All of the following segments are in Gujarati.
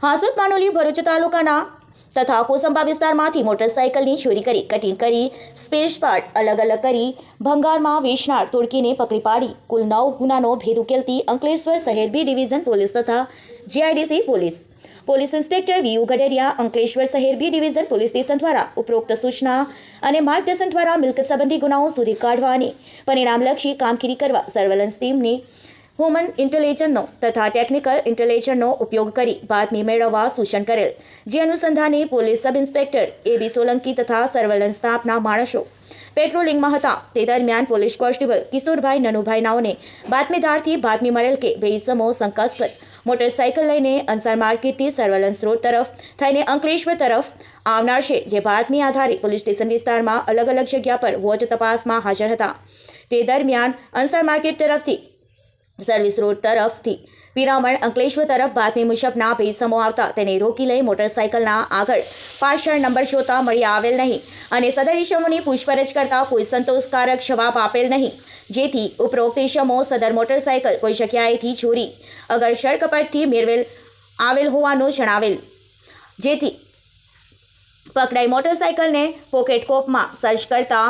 હાંસોદ પાનોલી ભરૂચ તાલુકાના તથા કોસંબા વિસ્તારમાંથી મોટરસાયકલની ચોરી કરી, કટિંગ કરી, સ્પેર પાર્ટ અલગ અલગ કરી, ભંગારમાં વેચનાર તોડકીને પકડી પાડી. કુલ નવ ગુનાનો ભેદ ઉકેલતી અંકલેશ્વર શહેર બી ડિવિઝન પોલીસ તથા GIDC police. Police inspector V U Gadheriya Ankleshwar શહેર બી ડિવિઝન પોલીસ સ્ટેશન દ્વારા ઉપરોક્ત સૂચના અને માર્ગદર્શન દ્વારા મિલકત સંબંધી ગુનાઓ શોધી કાઢવા અને પરિણામલક્ષી કામગીરી કરવા સર્વેલન્સ ટીમની હ્યુમન ઇન્ટેલિજન્સનો તથા ટેકનિકલ ઇન્ટેલિજન્સનો ઉપયોગ કરી બાતમી મેળવવા સૂચન કરેલ. જે અનુસંધાને police sub inspector A B Solanki તથા સર્વેલન્સ સ્ટાફના માણસો. પેટ્રોલિંગમાં હતા. તે દરમિયાન પોલીસ કોન્સ્ટેબલ કિશોરભાઈ નનુભાઈ નાઓને બાતમીદારથી બાતમી મળેલ કે બે ઇસમો શંકાસ્પદ. મોટરસાયકલ લઈને અંસાર માર્કેટથી સર્વેલન્સ રોડ તરફ થઈને અંકલેશ્વર તરફ આવનાર છે, જે બાતમી આધારે પોલીસ સ્ટેશન વિસ્તારમાં અલગ અલગ જગ્યા પર વોચ તપાસમાં હાજર હતા. તે દરમિયાન અંસાર માર્કેટ તરફથી સર્વિસ રોડ તરફથી. પિરામણ અંકલેશ્વર તરફ બાતમી મુજબના ભેસમો આવતા તેને રોકી લઈ મોટરસાયકલના આગળ પાછળ નંબર જોતા મળી આવેલ નહીં અને સદર ઇશમોની પૂછપરછ કરતા કોઈ સંતોષકારક જવાબ આપેલ નહીં. જેથી ઉપરોક્ત ઈસમો સદર મોટરસાયકલ કોઈ જગ્યાએથી ચોરી, અગર સડકપટથી મેળવેલ આવેલ હોવાનું જણાવેલ. જેથી પકડાઈ મોટરસાયકલને પોકેટ કોપમાં સર્ચ કરતા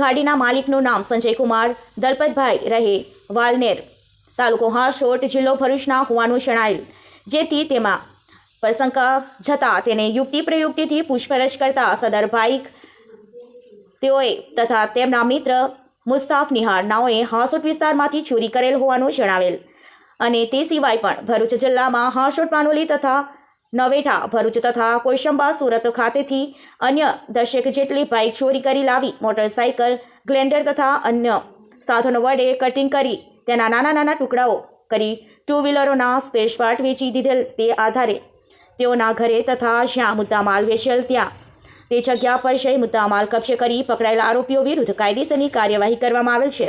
ગાડીના માલિકનું નામ સંજય કુમાર દલપતભાઈ રહે, વાલનેર. તાલુકો હાશોટ જિલ્લો ભરૂચના હોવાનું જણાયેલ જેથી તેમાં પ્રશંકા જતા તેને યુક્તિ પ્રયુક્તિથી પૂછપરછ કરતા સદર ભાઈક તેઓએ તથા તેમના મિત્ર મુસ્તાફ નિહાર નાઓએ વિસ્તારમાંથી ચોરી કરેલ હોવાનું જણાવેલ. અને તે સિવાય પણ ભરૂચ જિલ્લામાં હાંસોટ પાનોલી તથા નવેઠા, ભરૂચ તથા કોઈશંબા સુરત ખાતેથી અન્ય દશેક જેટલી બાઇક ચોરી કરી લાવી મોટરસાયકલ ગ્લેન્ડર તથા અન્ય સાધનો વડે કટિંગ કરી તેના નાના નાના ટુકડાઓ કરી ટુ વ્હીલરોના સ્પેસ પાર્ટ વેચી દીધેલ તે આધારે તેઓના ઘરે તથા જ્યાં મુદ્દામાલ વેચેલ ત્યાં તે જગ્યા પર જઈ મુદ્દામાલ કબજે કરી પકડાયેલા આરોપીઓ વિરુદ્ધ કાયદેસરની કાર્યવાહી કરવામાં આવેલ છે.